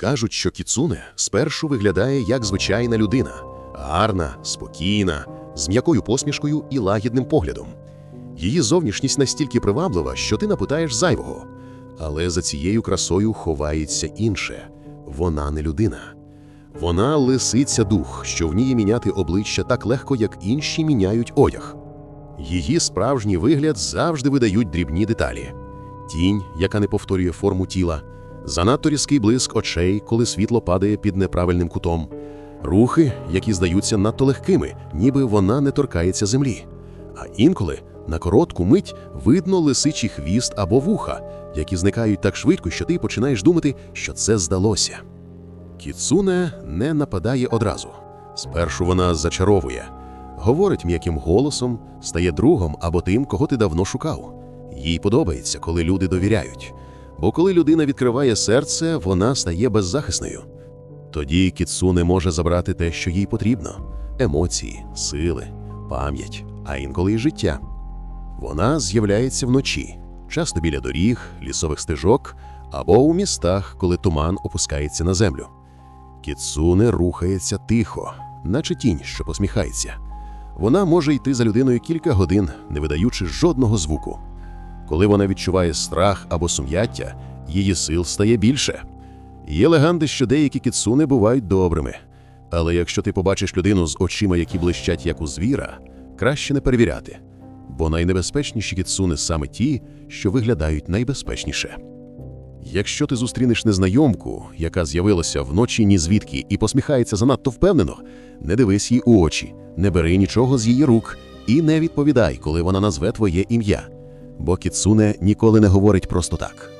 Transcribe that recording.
Кажуть, що кіцуне спершу виглядає як звичайна людина, гарна, спокійна, з м'якою посмішкою і лагідним поглядом. Її зовнішність настільки приваблива, що ти напитаєш зайвого. Але за цією красою ховається інше вона не людина. Вона лисиця дух, що вміє міняти обличчя так легко, як інші міняють одяг. Її справжній вигляд завжди видають дрібні деталі: тінь, яка не повторює форму тіла, занадто різкий блиск очей, коли світло падає під неправильним кутом, рухи, які здаються надто легкими, ніби вона не торкається землі. А інколи на коротку мить видно лисичий хвіст або вуха, які зникають так швидко, що ти починаєш думати, що це здалося. Кіцуне не нападає одразу. Спершу вона зачаровує, говорить м'яким голосом, стає другом або тим, кого ти давно шукав. Їй подобається, коли люди довіряють. Бо коли людина відкриває серце, вона стає беззахисною. Тоді Кіцуне може забрати те, що їй потрібно: емоції, сили, пам'ять, а інколи й життя. Вона з'являється вночі, часто біля доріг, лісових стежок або у містах, коли туман опускається на землю. Кіцуне рухається тихо, наче тінь, що посміхається. Вона може йти за людиною кілька годин, не видаючи жодного звуку. Коли вона відчуває страх або сум'яття, її сил стає більше. Є легенди, що деякі кіцуни бувають добрими. Але якщо ти побачиш людину з очима, які блищать як у звіра, краще не перевіряти. Бо найнебезпечніші кіцуни саме ті, що виглядають найбезпечніше. Якщо ти зустрінеш незнайомку, яка з'явилася вночі ні звідки і посміхається занадто впевнено, не дивись їй у очі, не бери нічого з її рук і не відповідай, коли вона назве твоє ім'я. Бо кіцуне ніколи не говорить просто так.